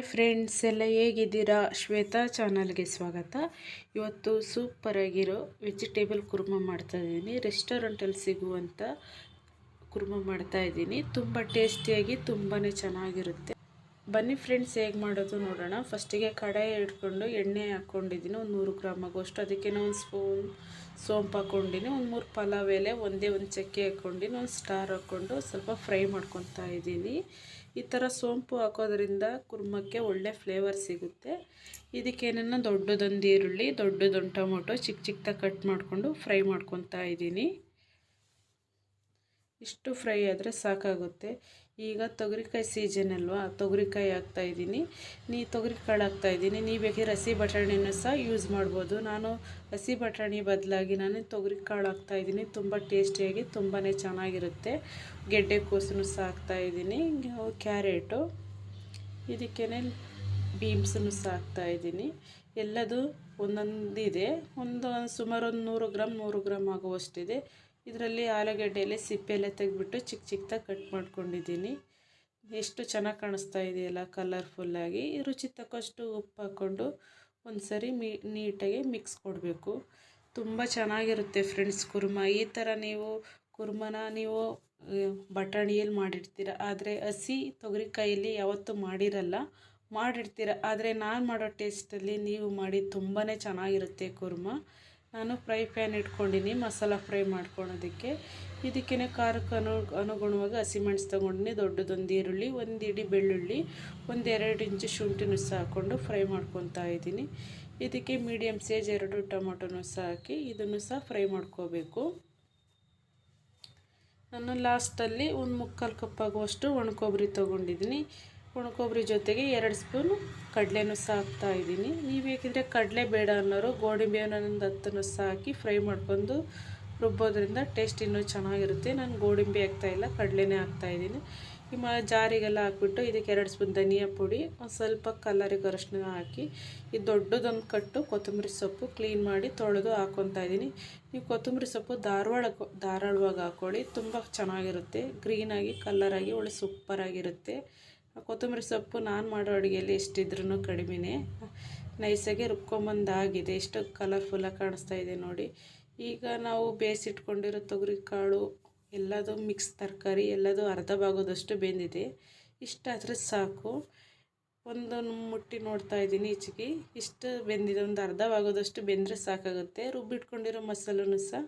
Friends, ಎಲ್ಲ ಹೇಗಿದ್ದೀರಾ? ಶ್ವೇತಾ ಚಾನಲ್ಗೆ ಸ್ವಾಗತ. ಇವತ್ತು ಸೂಪರಾಗಿರೋ ವೆಜಿಟೇಬಲ್ ಕುರ್ಮ ಮಾಡ್ತಾ ಇದ್ದೀನಿ. ರೆಸ್ಟೋರೆಂಟಲ್ಲಿ ಸಿಗುವಂಥ ಕುರ್ಮ ಮಾಡ್ತಾ ಇದ್ದೀನಿ. ತುಂಬ ಟೇಸ್ಟಿಯಾಗಿ ತುಂಬಾ ಚೆನ್ನಾಗಿರುತ್ತೆ. ಬನ್ನಿ ಫ್ರೆಂಡ್ಸ್ ಹೇಗೆ ಮಾಡೋದು ನೋಡೋಣ. ಫಸ್ಟಿಗೆ ಕಡಾಯಿ ಇಟ್ಕೊಂಡು ಎಣ್ಣೆ ಹಾಕ್ಕೊಂಡಿದ್ದೀನಿ. ಒಂದು ನೂರು ಗ್ರಾಮ್ ಆಗೋಷ್ಟು ಅದಕ್ಕೆ ಒಂದು ಸ್ಪೂನ್ ಸೋಂಪು ಹಾಕ್ಕೊಂಡಿನಿ. ಒಂದು ಮೂರು ಪಲಾವ್ ಎಲೆ, ಒಂದೇ ಒಂದು ಚಕ್ಕೆ ಹಾಕ್ಕೊಂಡಿನಿ. ಒಂದು ಸ್ಟಾರ್ ಹಾಕ್ಕೊಂಡು ಸ್ವಲ್ಪ ಫ್ರೈ ಮಾಡ್ಕೊತಾ ಇದ್ದೀನಿ. ಈ ಥರ ಸೋಂಪು ಹಾಕೋದ್ರಿಂದ ಕುರ್ಮಕ್ಕೆ ಒಳ್ಳೆ ಫ್ಲೇವರ್ ಸಿಗುತ್ತೆ. ಇದಕ್ಕೇನನ್ನ ದೊಡ್ಡದೊಂದು ಈರುಳ್ಳಿ, ದೊಡ್ಡದೊಂದು ಟೊಮೊಟೊ ಚಿಕ್ಕ ಚಿಕ್ಕದಾಗಿ ಕಟ್ ಮಾಡಿಕೊಂಡು ಫ್ರೈ ಮಾಡ್ಕೊತಾ ಇದ್ದೀನಿ. ಇಷ್ಟು ಫ್ರೈ ಆದರೆ ಸಾಕಾಗುತ್ತೆ. ಈಗ ತೊಗರಿಕಾಯಿ ಸೀಸನ್ ಅಲ್ವಾ? ತೊಗರಿಕಾಯಿ ಹಾಕ್ತಾಯಿದ್ದೀನಿ ನೀ ತೊಗರಿಕಾಳು ಹಾಕ್ತಾಯಿದ್ದೀನಿ ನೀವು ಬೇಕಿದ್ರೆ ಹಸಿ ಬಟಾಣಿನ ಸಹ ಯೂಸ್ ಮಾಡ್ಬೋದು. ನಾನು ಹಸಿ ಬಟಾಣಿ ಬದಲಾಗಿ ನಾನು ತೊಗರಿಕಾಳು ಹಾಕ್ತಾಯಿದ್ದೀನಿ ತುಂಬ ಟೇಸ್ಟಿಯಾಗಿ ತುಂಬಾ ಚೆನ್ನಾಗಿರುತ್ತೆ. ಗೆಡ್ಡೆ ಕೋಸನ್ನು ಸಹ ಹಾಕ್ತಾಯಿದ್ದೀನಿ ಕ್ಯಾರೆಟು ಇದಕ್ಕೇ ಬೀಮ್ಸನ್ನು ಸಹ ಹಾಕ್ತಾಯಿದ್ದೀನಿ ಎಲ್ಲದು ಒಂದೊಂದಿದೆ. ಒಂದು ಸುಮಾರು ಒಂದು ನೂರು ಗ್ರಾಮ್ ನೂರು ಗ್ರಾಮ್ ಆಗುವಷ್ಟಿದೆ. ಇದರಲ್ಲಿ ಆಲೂಗಡ್ಡೆಯಲ್ಲಿ ಸಿಪ್ಪೆಲ್ಲ ತೆಗೆದ್ಬಿಟ್ಟು ಚಿಕ್ಕ ಚಿಕ್ಕದಾಗಿ ಕಟ್ ಮಾಡ್ಕೊಂಡಿದ್ದೀನಿ. ಎಷ್ಟು ಚೆನ್ನಾಗಿ ಕಾಣಿಸ್ತಾ ಇದೆಯಲ್ಲ ಕಲರ್ಫುಲ್ಲಾಗಿ ರುಚಿ ತಕ್ಕಷ್ಟು ಉಪ್ಪು ಹಾಕ್ಕೊಂಡು ಒಂದು ಸರಿ ಮೀ, ನೀಟಾಗಿ ಮಿಕ್ಸ್ ಕೊಡಬೇಕು. ತುಂಬ ಚೆನ್ನಾಗಿರುತ್ತೆ ಫ್ರೆಂಡ್ಸ್ ಕುರ್ಮ. ಈ ಥರ ನೀವು ಕುರ್ಮನ ನೀವು ಬಟಾಣಿಯಲ್ಲಿ ಮಾಡಿರ್ತೀರ. ಆದರೆ ಹಸಿ ತೊಗರಿಕಾಯಲ್ಲಿ ಯಾವತ್ತೂ ಮಾಡಿರಲ್ಲ. ಮಾಡಿರ್ತೀರ. ಆದರೆ ನಾನು ಮಾಡೋ ಟೇಸ್ಟಲ್ಲಿ ನೀವು ಮಾಡಿ ತುಂಬಾ ಚೆನ್ನಾಗಿರುತ್ತೆ ಕುರ್ಮ. ನಾನು ಫ್ರೈ ಪ್ಯಾನ್ ಇಟ್ಕೊಂಡಿನಿ, ಮಸಾಲ ಫ್ರೈ ಮಾಡ್ಕೊಳೋದಕ್ಕೆ. ಇದಕ್ಕೇ ಖಾರಕ್ಕೆ ಅನು, ಅನುಗುಣವಾಗಿ ಹಸಿಮೆಣ್ಸು ತೊಗೊಂಡಿನಿ, ದೊಡ್ಡದೊಂದು ಈರುಳ್ಳಿ, ಒಂದು ಇಡಿ ಬೆಳ್ಳುಳ್ಳಿ ಒಂದೆರಡು ಇಂಚು ಶುಂಠಿನೂ ಸಹ ಹಾಕ್ಕೊಂಡು ಫ್ರೈ ಮಾಡ್ಕೊತಾ ಇದ್ದೀನಿ. ಇದಕ್ಕೆ ಮೀಡಿಯಮ್ ಸೈಜ್ ಎರಡು ಟೊಮೊಟೊನೂ ಸಹ ಹಾಕಿ ಇದನ್ನು ಸಹ ಫ್ರೈ ಮಾಡ್ಕೋಬೇಕು. ನಾನು ಲಾಸ್ಟಲ್ಲಿ ಒಂದು ಮುಕ್ಕಾಲು ಕಪ್ ಆಗುವಷ್ಟು ಒಣಕೊಬ್ಬರಿ ತೊಗೊಂಡಿದ್ದೀನಿ. ಒಣಕೊಬ್ಬರಿ ಜೊತೆಗೆ ಎರಡು ಸ್ಪೂನು ಕಡಲೆನೂ ಸಹ ಇದ್ದೀನಿ. ನೀವು ಬೇಕಿದ್ರೆ ಕಡಲೆ ಬೇಡ ಅನ್ನೋರು ಗೋಡಂಬಿ ಒಂದು ಹತ್ತನ್ನು ಸಹ ಹಾಕಿ ಫ್ರೈ ಮಾಡ್ಕೊಂಡು ರುಬ್ಬೋದ್ರಿಂದ ಟೇಸ್ಟ್ ಇನ್ನೂ ಚೆನ್ನಾಗಿರುತ್ತೆ. ನಾನು ಗೋಡಂಬಿ ಹಾಕ್ತಾಯಿಲ್ಲ ಕಡಲೆನೇ ಹಾಕ್ತಾಯಿದ್ದೀನಿ ಈ ಮ ಜಾರಿಗೆಲ್ಲ ಹಾಕ್ಬಿಟ್ಟು ಇದಕ್ಕೆ ಎರಡು ಸ್ಪೂನ್ ಧನಿಯಾ ಪುಡಿ, ಒಂದು ಸ್ವಲ್ಪ ಕಲ್ಲರಿಗೆ ಅರಶಿನ ಹಾಕಿ, ಈ ದೊಡ್ಡದೊಂದು ಕಟ್ಟು ಕೊತ್ತಂಬರಿ ಸೊಪ್ಪು ಕ್ಲೀನ್ ಮಾಡಿ ತೊಳೆದು ಹಾಕೊತಾ ಇದ್ದೀನಿ. ನೀವು ಕೊತ್ತಂಬರಿ ಸೊಪ್ಪು ಧಾರವಾಡ ಧಾರವಾಡವಾಗಿ ಹಾಕ್ಕೊಳ್ಳಿ, ತುಂಬ ಚೆನ್ನಾಗಿರುತ್ತೆ. ಗ್ರೀನಾಗಿ, ಕಲ್ಲರಾಗಿ, ಒಳ್ಳೆ ಸೂಪರಾಗಿರುತ್ತೆ. ಕೊತ್ತಂಬರಿ ಸೊಪ್ಪು ನಾನು ಮಾಡೋ ಅಡುಗೆಯಲ್ಲಿ ಎಷ್ಟಿದ್ರೂ ಕಡಿಮೆನೇ. ನೈಸಾಗಿ ರುಬ್ಕೊಂಬಂದಾಗಿದೆ. ಎಷ್ಟು ಕಲರ್ಫುಲ್ಲಾಗಿ ಕಾಣಿಸ್ತಾ ಇದೆ ನೋಡಿ. ಈಗ ನಾವು ಬೇಯಿಸಿಟ್ಕೊಂಡಿರೋ ತೊಗರಿ ಕಾಳು ಎಲ್ಲದು ಮಿಕ್ಸ್ ತರಕಾರಿ, ಎಲ್ಲದು ಅರ್ಧ ಭಾಗದಷ್ಟು ಬೆಂದಿದೆ. ಇಷ್ಟಾದರೆ ಸಾಕು. ಒಂದು ಮುಟ್ಟಿ ನೋಡ್ತಾ ಇದ್ದೀನಿ ಈಚೆಗೆ. ಇಷ್ಟು ಬೆಂದಿದೆ. ಒಂದು ಅರ್ಧ ಭಾಗದಷ್ಟು ಬೆಂದರೆ ಸಾಕಾಗುತ್ತೆ. ರುಬ್ಬಿಟ್ಕೊಂಡಿರೋ ಮಸಾಲೂ ಸಹ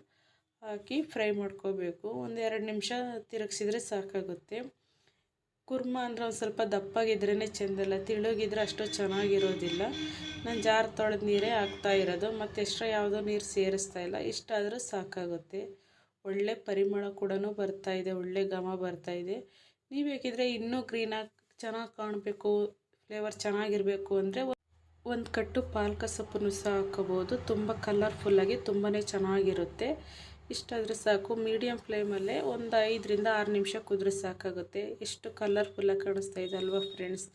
ಹಾಕಿ ಫ್ರೈ ಮಾಡ್ಕೋಬೇಕು. ಒಂದು ಎರಡು ನಿಮಿಷ ತಿರುಗಿಸಿದ್ರೆ ಸಾಕಾಗುತ್ತೆ. ಕುರ್ಮ ಅಂದರೆ ಒಂದು ಸ್ವಲ್ಪ ದಪ್ಪಗಿದ್ರೇ ಚೆಂದಲ್ಲ ತಿಳುಗಿದ್ರೆ ಅಷ್ಟು ಚೆನ್ನಾಗಿರೋದಿಲ್ಲ. ನಾನು ಜಾರ್ ತೊಳೆದು ನೀರೇ ಹಾಕ್ತಾ ಇರೋದು. ಮತ್ತು ಎಕ್ಸ್ಟ್ರಾ ಯಾವುದೋ ನೀರು ಸೇರಿಸ್ತಾ ಇಲ್ಲ. ಇಷ್ಟಾದರೂ ಸಾಕಾಗುತ್ತೆ. ಒಳ್ಳೆ ಪರಿಮಳ ಕೂಡ ಬರ್ತಾ ಇದೆ. ಒಳ್ಳೆ ಘಮ ಬರ್ತಾ ಇದೆ. ನೀವು ಬೇಕಿದ್ರೆ ಇನ್ನೂ ಗ್ರೀನಾಗಿ ಚೆನ್ನಾಗಿ ಕಾಣಬೇಕು ಫ್ಲೇವರ್ ಚೆನ್ನಾಗಿರಬೇಕು ಅಂದರೆ ಒಂದು ಕಟ್ಟು ಪಾಲಕ ಸೊಪ್ಪನ್ನು ಸಹ ಹಾಕೋಬೋದು ತುಂಬ ಕಲರ್ಫುಲ್ಲಾಗಿ ತುಂಬಾ ಚೆನ್ನಾಗಿರುತ್ತೆ. ಇಷ್ಟಾದರೆ ಸಾಕು. ಮೀಡಿಯಮ್ ಫ್ಲೇಮಲ್ಲೇ ಒಂದು ಐದರಿಂದ ಆರು ನಿಮಿಷ ಕುದ್ರೆ ಸಾಕಾಗುತ್ತೆ. ಎಷ್ಟು ಕಲರ್ಫುಲ್ಲಾಗಿ ಕಾಣಿಸ್ತಾ ಇದೆ ಅಲ್ವಾ ಫ್ರೆಂಡ್ಸ್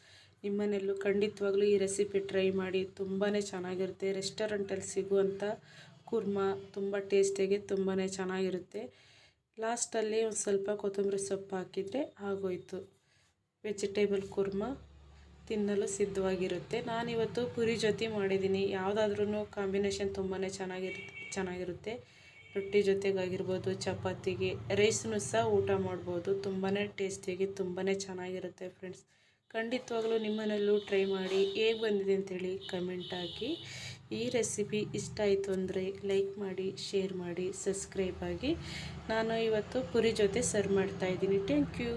ನಿಮ್ಮನೆಯಲ್ಲೂ ಖಂಡಿತವಾಗ್ಲೂ ಈ ರೆಸಿಪಿ ಟ್ರೈ ಮಾಡಿ ತುಂಬಾ ಚೆನ್ನಾಗಿರುತ್ತೆ. ರೆಸ್ಟೋರೆಂಟಲ್ಲಿ ಸಿಗುವಂಥ ಕುರ್ಮಾ ತುಂಬ ಟೇಸ್ಟಿಗೆ ತುಂಬಾ ಚೆನ್ನಾಗಿರುತ್ತೆ. ಲಾಸ್ಟಲ್ಲಿ ಒಂದು ಸ್ವಲ್ಪ ಕೊತ್ತಂಬರಿ ಸೊಪ್ಪು ಹಾಕಿದರೆ ಆಗೋಯ್ತು. ವೆಜಿಟೇಬಲ್ ಕುರ್ಮಾ ತಿನ್ನಲು ಸಿದ್ಧವಾಗಿರುತ್ತೆ. ನಾನಿವತ್ತು ಪುರಿ ಜೊತೆ ಮಾಡಿದ್ದೀನಿ. ಯಾವುದಾದ್ರೂ ಕಾಂಬಿನೇಷನ್ ತುಂಬಾ ಚೆನ್ನಾಗಿರುತ್ತೆ ಚೆನ್ನಾಗಿರುತ್ತೆ. ರೊಟ್ಟಿ ಜೊತೆಗಾಗಿರ್ಬೋದು, ಚಪಾತಿಗೆ, ರೈಸ್ನು ಸಹ ಊಟ ಮಾಡ್ಬೋದು. ತುಂಬಾ ಟೇಸ್ಟಿಯಾಗಿ ತುಂಬಾ ಚೆನ್ನಾಗಿರುತ್ತೆ ಫ್ರೆಂಡ್ಸ್ ಖಂಡಿತವಾಗ್ಲೂ ನಿಮ್ಮನಲ್ಲೂ ಟ್ರೈ ಮಾಡಿ ಹೇಗೆ ಬಂದಿದೆ ಅಂತೇಳಿ ಕಮೆಂಟ್ ಹಾಕಿ. ಈ ರೆಸಿಪಿ ಇಷ್ಟ ಆಯಿತು ಅಂದರೆ ಲೈಕ್ ಮಾಡಿ ಶೇರ್ ಮಾಡಿ ಸಬ್ಸ್ಕ್ರೈಬ್ ಆಗಿ. ನಾನು ಇವತ್ತು ಪುರಿ ಜೊತೆ ಸರ್ವ್ ಮಾಡ್ತಾಯಿದ್ದೀನಿ ಥ್ಯಾಂಕ್ ಯು